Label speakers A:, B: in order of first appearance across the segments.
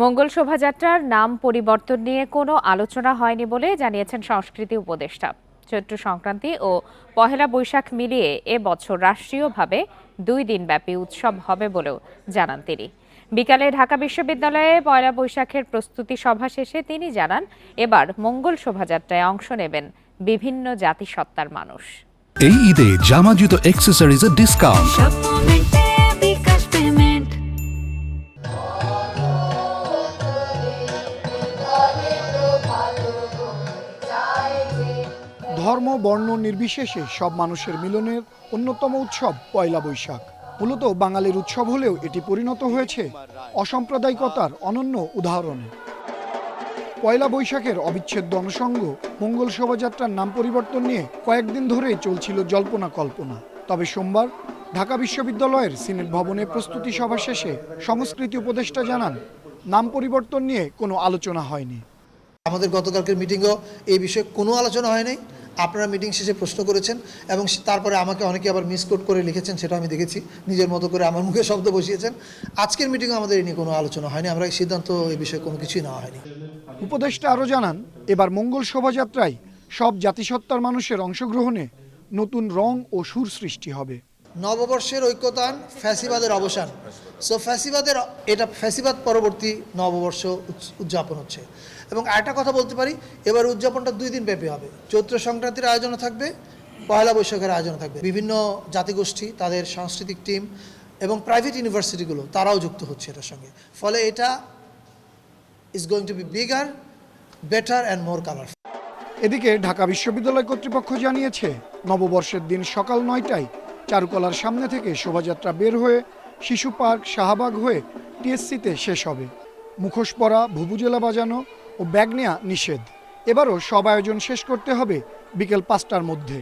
A: মঙ্গল শোভাযাত্রার নাম পরিবর্তন নিয়ে কোনো আলোচনা হয়নি বলে জানিয়েছেন সংস্কৃতি উপদেষ্টা। চৈত্র সংক্রান্তি ও পহেলা বৈশাখ মিলিয়ে এ বছর রাষ্ট্রীয়ভাবে দুই দিনব্যাপী উৎসব হবে বলেও জানান তিনি। বিকালে ঢাকা বিশ্ববিদ্যালয়ে পয়লা বৈশাখের প্রস্তুতি সভা শেষে তিনি জানান এবার মঙ্গল শোভাযাত্রায় অংশ নেবেন বিভিন্ন জাতিসত্তার মানুষ।
B: এই ঈদে জামা জুতো অ্যাক্সেসরিজের ডিসকাউন্ট
C: ধর্ম, বর্ণ নির্বিশেষে সব মানুষের মিলনের অন্যতম উৎসব পয়লা বৈশাখ। মূলত বাঙালির উৎসব হলেও এটি পরিণত হয়েছে অসাম্প্রদায়িকতার অনন্য উদাহরণ। পয়লা বৈশাখের অবিচ্ছেদ্য অনুষঙ্গ মঙ্গল শোভাযাত্রার নাম পরিবর্তন নিয়ে কয়েকদিন ধরেই চলছিল জল্পনা কল্পনা। তবে সোমবার ঢাকা বিশ্ববিদ্যালয়ের সিনেট ভবনে প্রস্তুতি সভা শেষে সংস্কৃতি উপদেষ্টা জানান, নাম পরিবর্তন নিয়ে কোনো আলোচনা হয়নি।
D: আমাদের গতকালকের মিটিংও এই বিষয়ে কোনো আলোচনা হয়নি। আপনারা মিটিং শেষে প্রশ্ন করেছেন এবং তারপরে আমাকে অনেকে আবার মিসকোট করে লিখেছেন সেটা আমি দেখেছি। নিজের মতো করে আমার মুখে শব্দ বসিয়েছেন। আজকের মিটিংও আমাদের এই নিয়ে কোনো আলোচনা হয়নি। আমরা এই সিদ্ধান্ত এই বিষয়ে কোনো কিছুই নেওয়া হয়নি।
C: উপদেষ্টা আরও জানান এবার মঙ্গল শোভাযাত্রায় সব জাতিসত্তার মানুষের অংশগ্রহণে নতুন রং ও সুর সৃষ্টি হবে।
D: নববর্ষের ঐক্যতান ফ্যাসিবাদের অবসান। সো ফ্যাসিবাদের, এটা ফ্যাসিবাদ পরবর্তী নববর্ষ উদযাপন হচ্ছে। এবং আরেকটা কথা বলতে পারি, এবার উদযাপনটা দুই দিন ব্যাপী হবে। চৈত্র সংক্রান্তির আয়োজনও থাকবে, পয়লা বৈশাখের আয়োজনও থাকবে। বিভিন্ন জাতিগোষ্ঠী, তাদের সাংস্কৃতিক টিম এবং প্রাইভেট ইউনিভার্সিটিগুলো তারাও যুক্ত হচ্ছে এটার সঙ্গে। ফলে এটা is going to be bigger better and more colour
C: এদিকে ঢাকা বিশ্ববিদ্যালয় কর্তৃপক্ষ জানিয়েছে, নববর্ষের দিন সকাল নয়টায় চারুকলার সামনে থেকে শোভাযাত্রা বের হয়ে শিশু পার্ক শাহবাগ হয়ে টিএসসিতে শেষ হবে। মুখোশ পরা ভুবুজেলা বাজানো ও ব্যাগ নেওয়া নিষেধ। এবারও সব আয়োজন শেষ করতে হবে বিকেল পাঁচটার মধ্যে।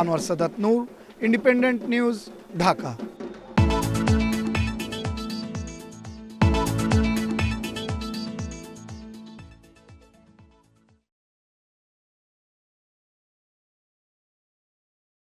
C: Anwar Sadat Noor, Independent News, Dhaka.